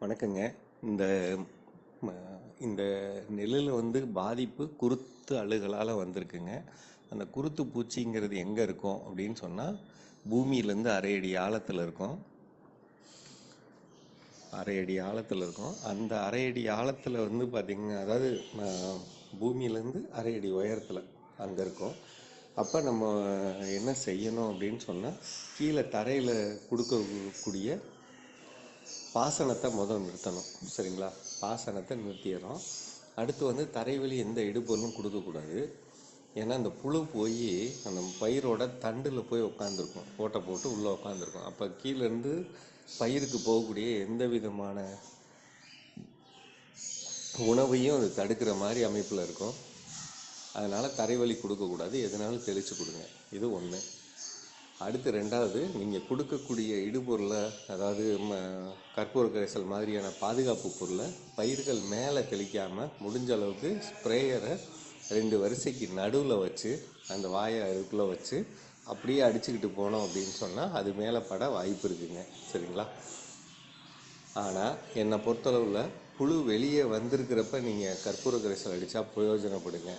வணக்கங்க. இந்த இந்த நெல்லில் வந்து பாதிப்பு குருத்து அழுகலால் வந்திருக்குங்க. அந்த குருத்து பூச்சிங்கிறது எங்கே இருக்கும் அப்படின்னு சொன்னால் பூமியிலேருந்து அரை அடி ஆழத்தில் இருக்கும். அரை அடி ஆழத்தில் இருக்கும். அந்த அரை அடி ஆழத்தில் வந்து பார்த்திங்கன்னா அதாவது பூமியிலேருந்து அரை அடி உயரத்தில் அங்கே இருக்கும். அப்போ நம்ம என்ன செய்யணும் அப்படின்னு சொன்னால் கீழே தரையில் கொடுக்கக்கூடிய பாசனத்தை முதல் நிறுத்தணும். சரிங்களா? பாசனத்தை நிறுத்திடுறோம். அடுத்து வந்து தரைவெளி எந்த இடுபொருளும் கொடுக்கக்கூடாது. ஏன்னா அந்த புழு போய் அந்த பயிரோட தண்டில் போய் உட்காந்துருக்கும் ஓட்டை போட்டு உள்ளே உட்காந்துருக்கும் அப்போ கீழேருந்து பயிருக்கு போகக்கூடிய எந்த விதமான உணவையும் அது தடுக்கிற மாதிரி அமைப்பில் இருக்கும். அதனால் தரைவழி கொடுக்கக்கூடாது. எதனாலும் தெளித்து கொடுங்க. இது ஒன்று அடுத்து ரெண்டாவது நீங்கள் கொடுக்கக்கூடிய இடுபொருளை அதாவது ம, கற்பூர கரைசல் மாதிரியான பாதுகாப்பு பொருளை பயிர்கள் மேலே தெளிக்காமல் முடிஞ்ச அளவுக்கு ஸ்ப்ரேயரை ரெண்டு வரிசைக்கு நடுவில் வச்சு அந்த வாயை அதுக்குள்ளே வச்சு அப்படியே அடிச்சுக்கிட்டு போனோம் அப்படின்னு சொன்னால் அது மேலே பட வாய்ப்பு இருக்குங்க. சரிங்களா? ஆனால் என்னை பொறுத்தளவில் புழு வெளியே வந்திருக்கிறப்ப நீங்கள் கற்பூர கரைசல் அடித்தா பிரயோஜனப்படுங்க.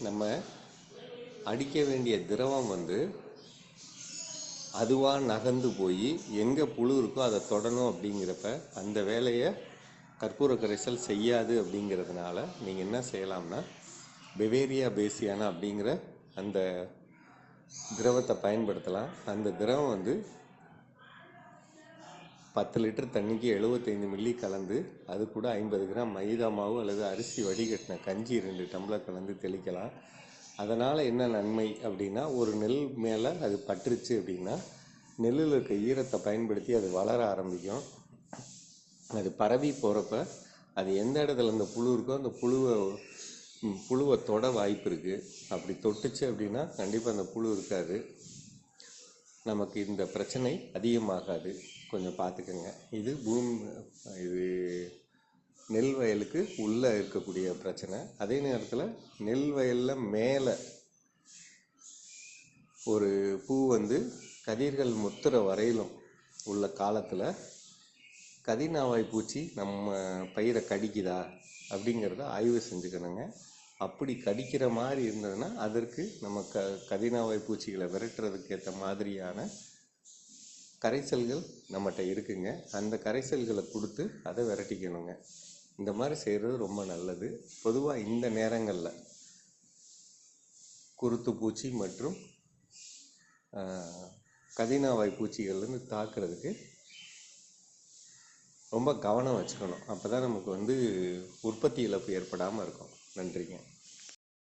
நம்ம அடிக்க வேண்டிய திரவம் வந்து அதுவாக நகர்ந்து போய் எங்கே புழு இருக்கோ அதை தொடணும் அப்படிங்கிறப்ப அந்த வேலையை கற்பூர கரைசல் செய்யாது அப்படிங்கிறதுனால நீங்கள் என்ன செய்யலாம்னா பெவேரியா பேசியானா அப்படிங்கிற அந்த திரவத்தை பயன்படுத்தலாம். அந்த திரவம் வந்து பத்து லிட்டர் தண்ணிக்கு எழுபத்தைந்து மில்லி கலந்து அது கூட ஐம்பது கிராம் மைதா மாவு அல்லது அரிசி வடிகட்டின கஞ்சி ரெண்டு டம்ளர் கலந்து தெளிக்கலாம். அதனால் என்ன நன்மை அப்படின்னா ஒரு நெல் மேலே அது பட்டுருச்சு அப்படின்னா நெல்லில் இருக்க ஈரத்தை பயன்படுத்தி அது வளர ஆரம்பிக்கும். அது பரவி போகிறப்ப அது எந்த இடத்துல அந்த புழு இருக்கோ அந்த புழுவை புழுவை தொட வாய்ப்பு இருக்குது அப்படி தொட்டுச்சு அப்படின்னா கண்டிப்பாக அந்த புழு இருக்காது. நமக்கு இந்த பிரச்சனை அதிகமாகாது. கொஞ்சம் பார்த்துக்கோங்க இது பூமி இது நெல் வயலுக்கு உள்ளே இருக்கக்கூடிய பிரச்சனை. அதே நேரத்தில் நெல் வயலில் மேலே ஒரு பூ வந்து கதிர்கள் முத்துற வரையிலும் உள்ள காலத்தில் கதிர்நாவாய் பூச்சி நம்ம பயிரை கடிக்குதா அப்படிங்கிறத ஆய்வு செஞ்சுக்கணுங்க. அப்படி கடிக்கிற மாதிரி இருந்ததுன்னா அதற்கு நம்ம க கதிர்நாவாய் பூச்சிகளை விரட்டுறதுக்கு ஏற்ற மாதிரியான கரைசல்கள் நம்மகிட்ட இருக்குங்க. அந்த கரைசல்களை கொடுத்து அதை விரட்டிக்கணுங்க. இந்த மாதிரி செய்கிறது ரொம்ப நல்லது. பொதுவாக இந்த நேரங்களில் குருத்து பூச்சி மற்றும் கதினாவாய் பூச்சிகள்லேருந்து தாக்குறதுக்கு ரொம்ப கவனம் வச்சுக்கணும். அப்போ தான் நமக்கு வந்து உற்பத்தி இழப்பு ஏற்படாமல் இருக்கும். நன்றிங்க.